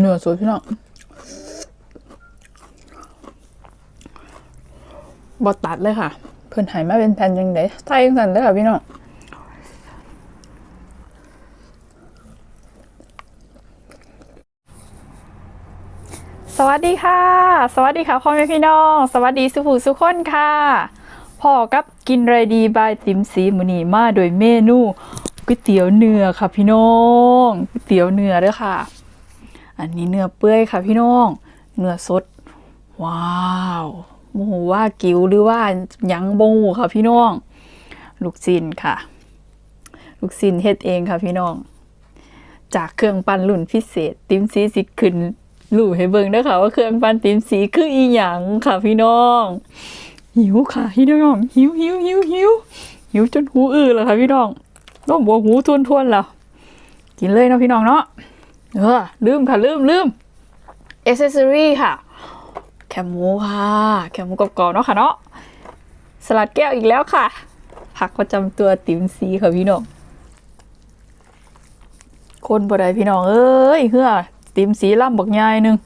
เนื้อสดพี่น้องบอตัดเลยค่ะ เพิ่นหายมาเป็นแผ่นยังไงไทยยังสั่นเลยค่ะพี่น้องสวัสดีค่ะ สวัสดีค่ะพ่อแม่พี่น้อง สวัสดีสุภูสุขคนค่ะพ่อกับกินไรดีบายติมสีมือนีมาโดยเมนูก๋วยเตี๋ยวเนื้อค่ะพี่น้องก๋วยเตี๋ยวเนื้อเด้อค่ะ อันนี้เนื้อเปื่อยค่ะพี่น้อง เนื้อสด ว้าวโมโหว่ากิ้วหรือว่ายังบงูค่ะพี่น้อง ลูกซินค่ะ ลูกซินเฮ็ดเองค่ะพี่น้อง จากเครื่องปั้นรุ่นพิเศษ ติมสีสิขึ้นรูปให้เบิ่งเด้อค่ะว่าเครื่องปั้นติมสีคืออีหยังค่ะพี่น้อง หิวค่ะพี่น้องหิวหิวหิวหิวหิวจนหูอื้อแล้วค่ะพี่น้องน้องบัวหูทวนทวนๆแล้วกินเลยเนาะพี่น้องเนาะ เออลืมค่ะ ลืมลืมเอเซอรี่ค่ะ แคมหมูค่ะ แคมหมูกรอบๆเนาะค่ะเนาะสลัดแก้วอีกแล้วค่ะ ผักประจำตัวติ๋มซีค่ะพี่น้องคนบ่ได้พี่น้องเอ้ยเฮือติ๋มสีล่ำบักยายหนึง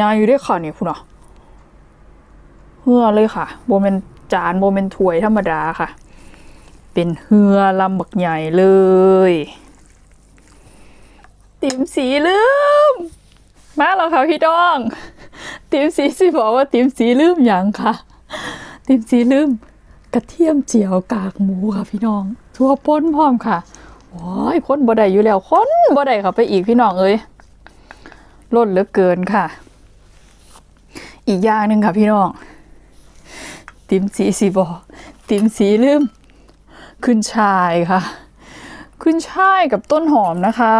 ยายอยู่ด้วยค่ะนี่คุณอะเฮือเลยค่ะโบเมนจานโบเมนถ้วยธรรมดาค่ะ เป็นเฮือลำบักใหญ่เลย ติ๋มสีลืม มาแล้วค่ะพี่น้อง ติ๋มสีสิบอกว่าติ๋มสีลืมอย่างค่ะ ติ๋มสีลืม กระเทียมเจียวกากหมูค่ะพี่น้องทั่วป้นพร้อมค่ะโอ้ยคนบ่ได้อยู่แล้วคนบ่ได้ค่ะไปอีกพี่น้องเอ้ยลดเหลือเกินค่ะ อีกอย่างหนึ่งค่ะพี่น้อง ติ๋มสีสิบอกติ๋มสีลืม ขึ้นชายค่ะ ขึ้นชายกับต้นหอมนะคะ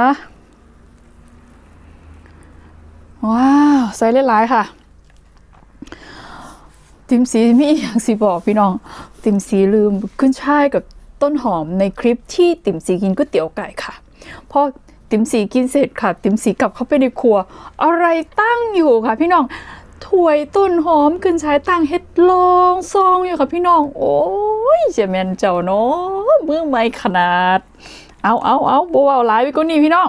ว้าวใส่หลายๆค่ะ ติมสีมีอย่างสีบอกพี่น้อง ติมสีลืมขึ้นช่ายกับต้นหอมในคลิปที่ติมสีกินก๋วยเตี๋ยวไก่ค่ะพอติมสีกินเสร็จค่ะ ติมสีกลับเข้าไปในครัว อะไรตั้งอยู่ค่ะ พี่น้องถ้วยต้นหอมขึ้นช่ายตั้งเฮ็ดลองซองอยู่ค่ะพี่น้อง โอ้ยเจแมนเจ้าเนาะมือไม่ขนาด เอาเอาเอาบัวเอาหลายไปกว่านี้พี่น้อง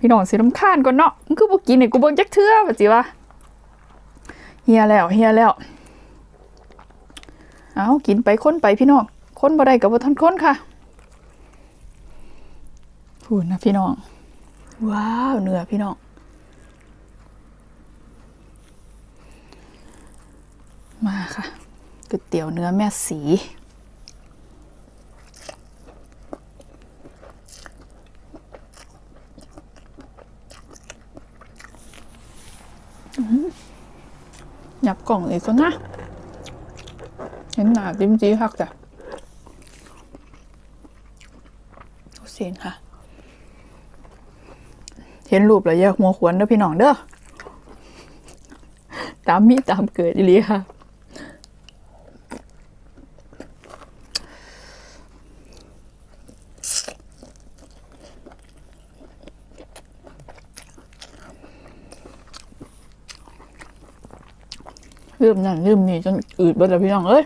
พี่น้องสิรำคาญก่อนเนาะมันคือบ่กินให้กูเบิ่งจักเทื่อว่าจิวะเฮียแล้วเฮียแล้ว เอากินไปค้นไปพี่น้องค้นบ่ได้กับบ่ทันค้นค่ะพูดนะพี่น้อง ว้าวเนื้อพี่น้องมาค่ะก๋วยเตี๋ยวเนื้อแม่สี หยับกล่องเลยก็นะ เห็นหนาจิ้มจี้คักจ้ะเอเสียงค่ะ เห็นรูปแล้วแยกหัวขวนเด้อพี่น้องเด้อ ตามมีตามเกิดอีลีค่ะ มนั่นลืมนี่จนอืดเบิดแล้วพี่น้องเอ้ย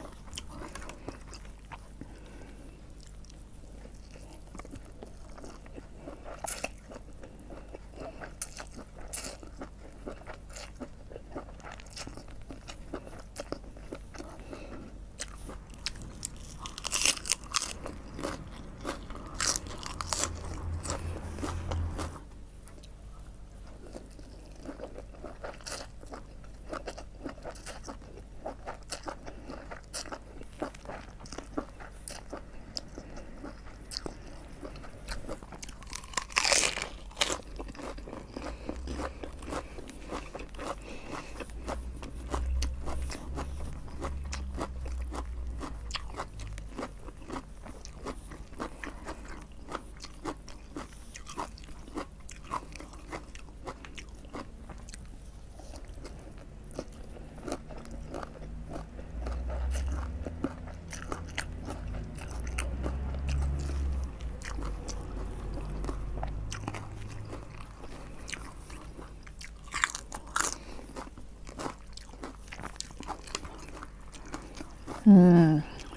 อืม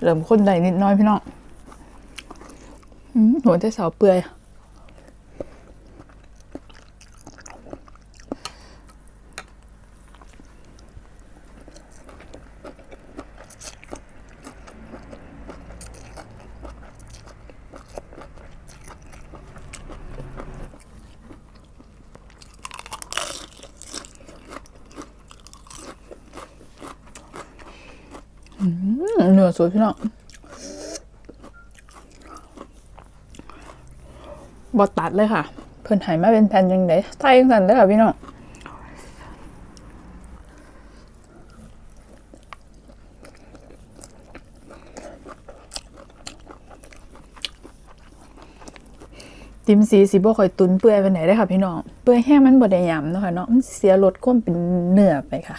เริ่มข้นใดนิดน้อยพี่น้องอืมหัวใจสาวเปื่อย อืมเนื้ อสวยพี่น้องบอตัดเลยค่ะ เพิ่นหายมาเป็นแผ่นยังไงใส่ยังสั่นเลยค่ะพี่น้องติมสีสีบ่ค่อยตุนเปื่อยไปไหนได้ค่ะพี่น้อง เปื่อยแห้งมันบ่ได้ยำเนาะค่ะเนาะมันเสียรสความเป็นเนื้อไปค่ะ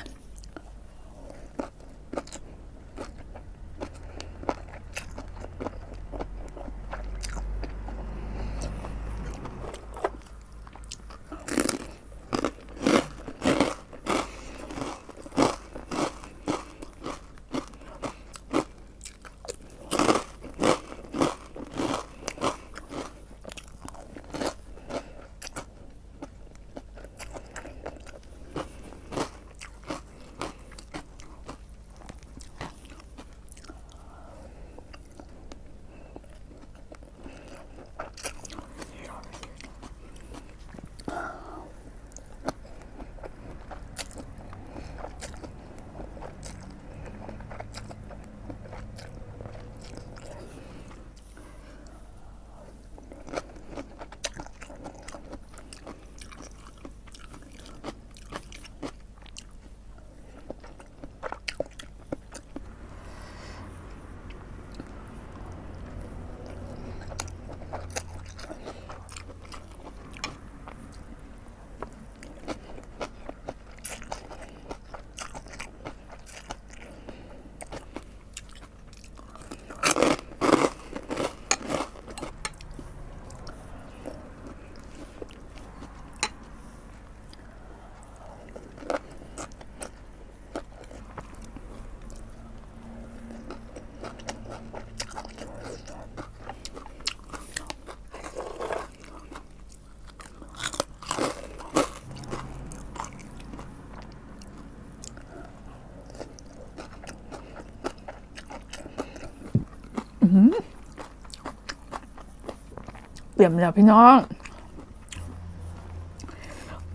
เปลี่ยนแล้วพี่น้อง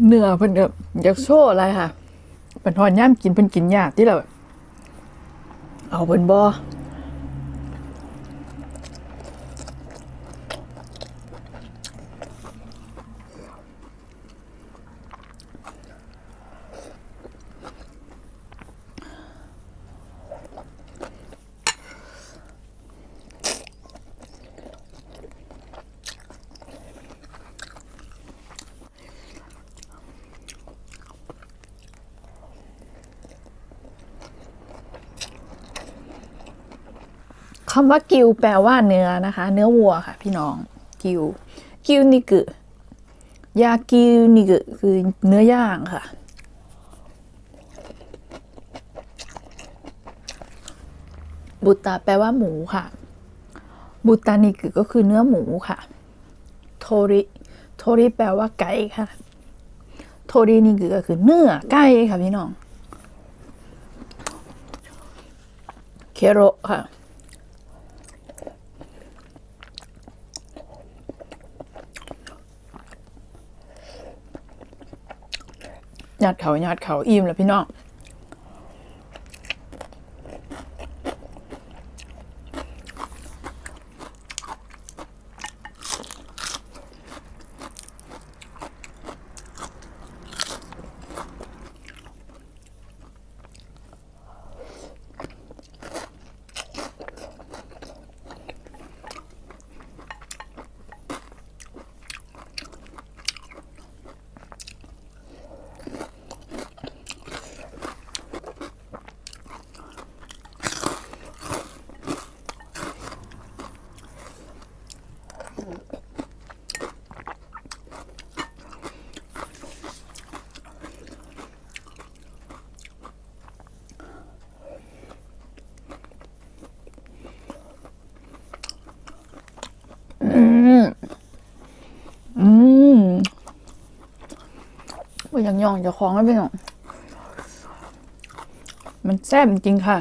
เนื้อเพิ่นแบบอยากโชว์อะไรค่ะเป็นทอนย่ามกินเพิ่นกินยากที่เราเอาเพิ่นบ่ คำว่ากิวแปลว่าเนื้อนะคะ เนื้อวัวค่ะ พี่น้องกิวกิวนิกุยากิวนิกุคือเนื้อย่างค่ะบุตตาแปลว่าหมูค่ะ บุตตานิกุก็คือเนื้อหมูค่ะ โทริ โทริแปลว่าไก่ค่ะ โทรินิกุก็คือเนื้อไก่ค่ะพี่น้อง เคโรค่ะ ห ยาดเขาหยาดเขาอิ่มแล้วพี่น้อง อืม ว่ายังยองจะคล้องแล้วพี่น้องมันแซ่บจริงค่ะ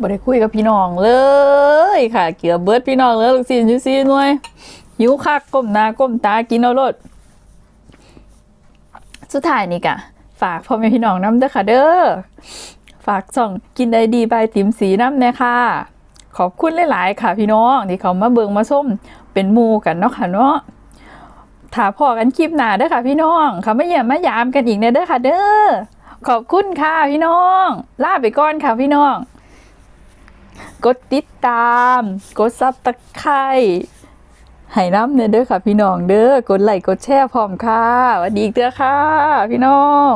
บ่ได้คุยกับพี่น้องเลยค่ะ เกือบเบิดพี่น้องเลยลูกศิษย์ยูซีน่วยหิวคักก้มหน้าก้มตากินเอารดสุดท้ายนี่กะ ฝากพ่อแม่พี่น้องน้ำเด้อค่ะเด้อฝากส่องกินได้ดีบติ๋มสีน้ำแน่ค่ะ ขอบคุณหลาย ๆ ค่ะพี่น้องที่เขามาเบิงมาส้มเป็นมูกันเนาะค่ะเนาะถ้าพอกันคลิปหน้าเด้อค่ะพี่น้องเขาไมาเยี่ยมมายามกันอีกแน่เด้อค่ะเด้อขอบคุณค่ะพี่น้อง ลาไปก่อนค่ะพี่น้อง กดติดตาม กดซับตะไคร้ให้น้ำเนี่ยเด้อค่ะ พี่น้องเด้อกดไลค์กดแชร์พร้อมค่ะสวัสดีเด้อค่ะ พี่น้อง